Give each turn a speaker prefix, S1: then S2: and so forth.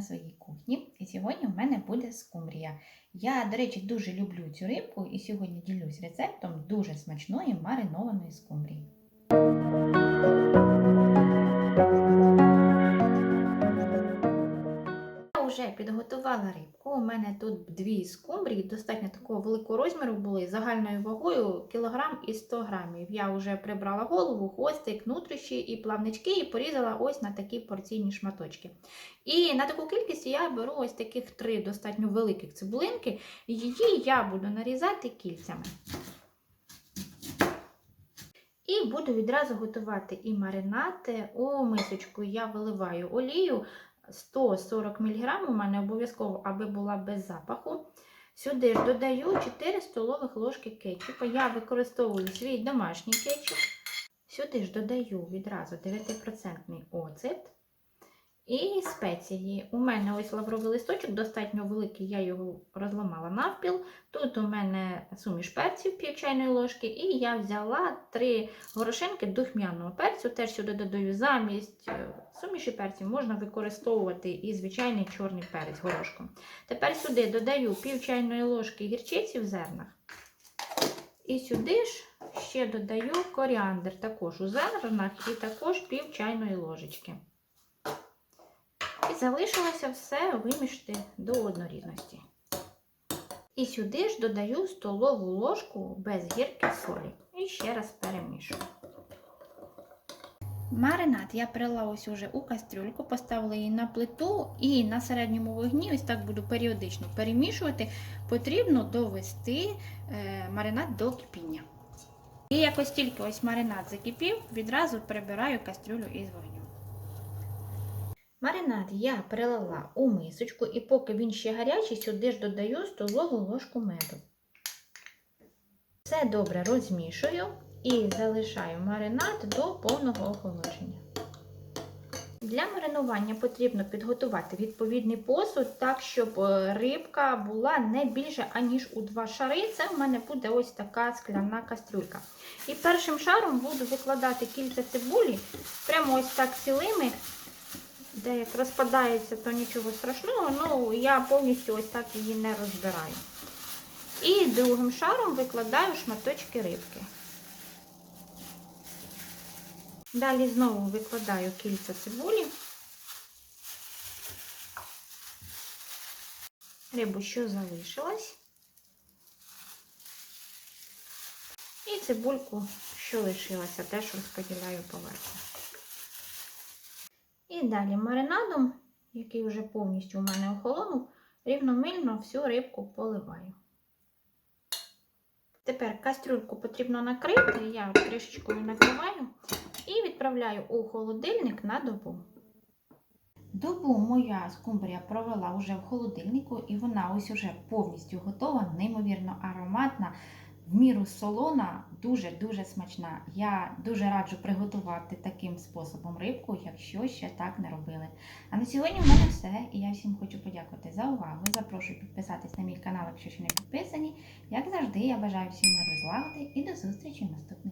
S1: своїй кухні, і сьогодні в мене буде скумбрія. Я, до речі, дуже люблю цю рибку і сьогодні ділюсь рецептом дуже смачної маринованої скумбрії. Вже підготувала рибку. У мене тут дві скумбрії, достатньо такого великого розміру були загальною вагою кілограм і 100 грамів. Я вже прибрала голову, хвостик, нутрощі і плавнички і порізала ось на такі порційні шматочки. І на таку кількість я беру ось таких три достатньо великих цибулинки. Її я буду нарізати кільцями. І буду відразу готувати і маринад. У мисочку я виливаю олію 140 мг, у мене обов'язково, аби була без запаху. Сюди ж додаю 4 столових ложки кетчупу. Я використовую свій домашній кетчуп. Сюди ж додаю відразу 9% оцет і спеції. У мене ось лавровий листочок, достатньо великий, я його розламала навпіл. Тут у мене суміш перців пів чайної ложки, і я взяла 3 горошинки духмяного перцю. Теж сюди додаю замість е, суміші перців, можна використовувати і звичайний чорний перець горошком. Тепер сюди додаю пів чайної ложки гірчиці в зернах. І сюди ж ще додаю коріандр також у зернах і також пів чайної ложечки. Залишилося все вимішати до однорідності. І сюди ж додаю столову ложку без гірки солі. І ще раз перемішую. Маринад я прила ось уже у кастрюльку, поставила її на плиту і на середньому вогні, ось так буду періодично перемішувати. Потрібно довести е, маринад до кипіння. І якось тільки ось маринад закипів, відразу прибираю кастрюлю із вогню. Маринад я перелила у мисочку, і поки він ще гарячий, сюди ж додаю столову ложку меду. Все добре розмішую і залишаю маринад до повного охолодження. Для маринування потрібно підготувати відповідний посуд, так, щоб е, рибка була не більше, аніж у два шари. Це в мене буде ось така скляна кастрюлька. І першим шаром буду викладати кільця цибулі, прямо ось так цілими. Де як розпадається, то нічого страшного, ну я повністю ось так її не розбираю. І другим шаром викладаю шматочки рибки. Далі знову викладаю кільця цибулі. Рибу, що залишилась. І цибульку, що лишилася, теж розподіляю поверху. І далі маринадом, який вже повністю у мене охолонув, рівномильно всю рибку поливаю. Тепер кастрюльку потрібно накрити, я кришечкою накриваю і відправляю у холодильник на добу. Добу моя скумбрія провела вже в холодильнику, і вона ось уже повністю готова, неймовірно ароматна, в міру солона, дуже-дуже смачна. Я дуже раджу приготувати таким способом рибку, якщо ще так не робили. А на сьогодні в мене все. І я всім хочу подякувати за увагу. Запрошую підписатись на мій канал, якщо ще не підписані. Як завжди, я бажаю всім миру злагоди і до зустрічі в наступних.